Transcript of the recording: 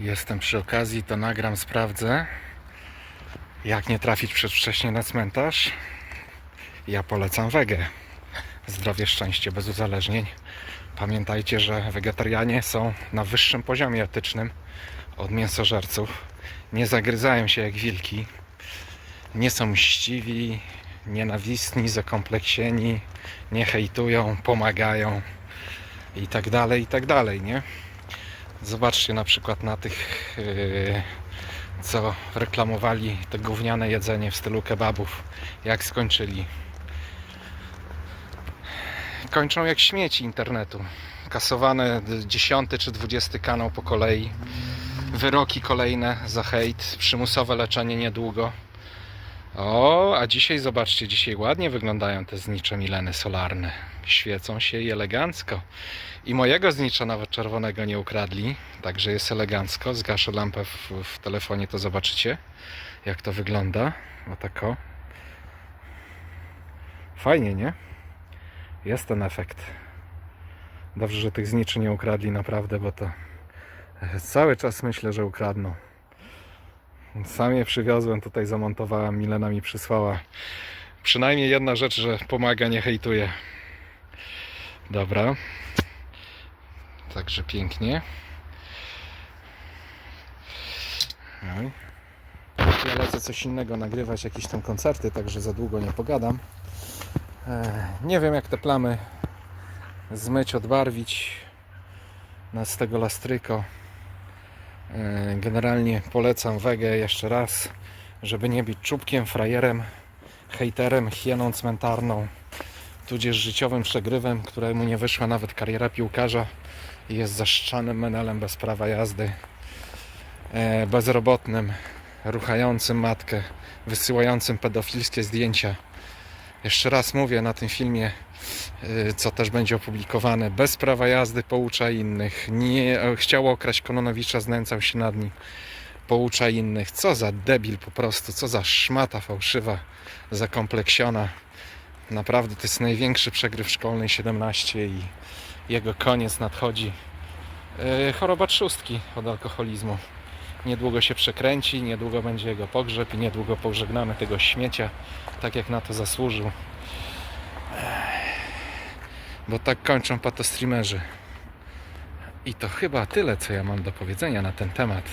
Jestem przy okazji, to nagram, sprawdzę. Jak nie trafić przedwcześnie na cmentarz? Ja polecam wegę. Zdrowie, szczęście, bez uzależnień. Pamiętajcie, że wegetarianie są na wyższym poziomie etycznym od mięsożerców. Nie zagryzają się jak wilki. Nie są mściwi, nienawistni, zakompleksieni, nie hejtują, pomagają i tak dalej, i tak dalej, nie? Zobaczcie na przykład na tych, yy, co reklamowali te gówniane jedzenie w stylu kebabów, jak skończyli. Kończą jak śmieci internetu. Kasowane 10 czy 20 kanał po kolei. Wyroki kolejne za hejt, przymusowe leczenie niedługo. O, a dzisiaj zobaczcie, dzisiaj ładnie wyglądają te znicze mileny solarne. Świecą się i elegancko. I mojego znicza nawet czerwonego nie ukradli, także jest elegancko. Zgaszę lampę w, w telefonie, to zobaczycie, jak to wygląda. O tako. Fajnie, nie? Jest ten efekt. Dobrze, że tych zniczy nie ukradli naprawdę, bo to cały czas myślę, że ukradną. Sam je przywiozłem, tutaj zamontowałem, Milena mi przysłała. Przynajmniej jedna rzecz, że pomaga, nie hejtuje. Dobra. Także pięknie. Ja lecę coś innego nagrywać, jakieś tam koncerty, także za długo nie pogadam. E, Nie wiem jak te plamy zmyć, odbarwić na z tego lastryko. E, Generalnie polecam wegę jeszcze raz, żeby nie być czubkiem, frajerem, hejterem, hieną cmentarną, tudzież życiowym przegrywem, któremu nie wyszła nawet kariera piłkarza jest zaszczanym menelem bez prawa jazdy, e, bezrobotnym, ruchającym matkę, wysyłającym pedofilskie zdjęcia. Jeszcze raz mówię na tym filmie, y, co też będzie opublikowane. Bez prawa jazdy poucza innych. Nie e, chciał okraść Kononowicza, znęcał się nad nim. Poucza innych. Co za debil po prostu, co za szmata fałszywa, zakompleksiona. Naprawdę to jest największy przegryw szkolnej 17 i jego koniec nadchodzi. E, Choroba trzustki od alkoholizmu. Niedługo się przekręci, niedługo będzie jego pogrzeb i niedługo pożegnamy tego śmiecia, tak jak na to zasłużył. Bo tak kończą patostreamerzy. I to chyba tyle, co ja mam do powiedzenia na ten temat.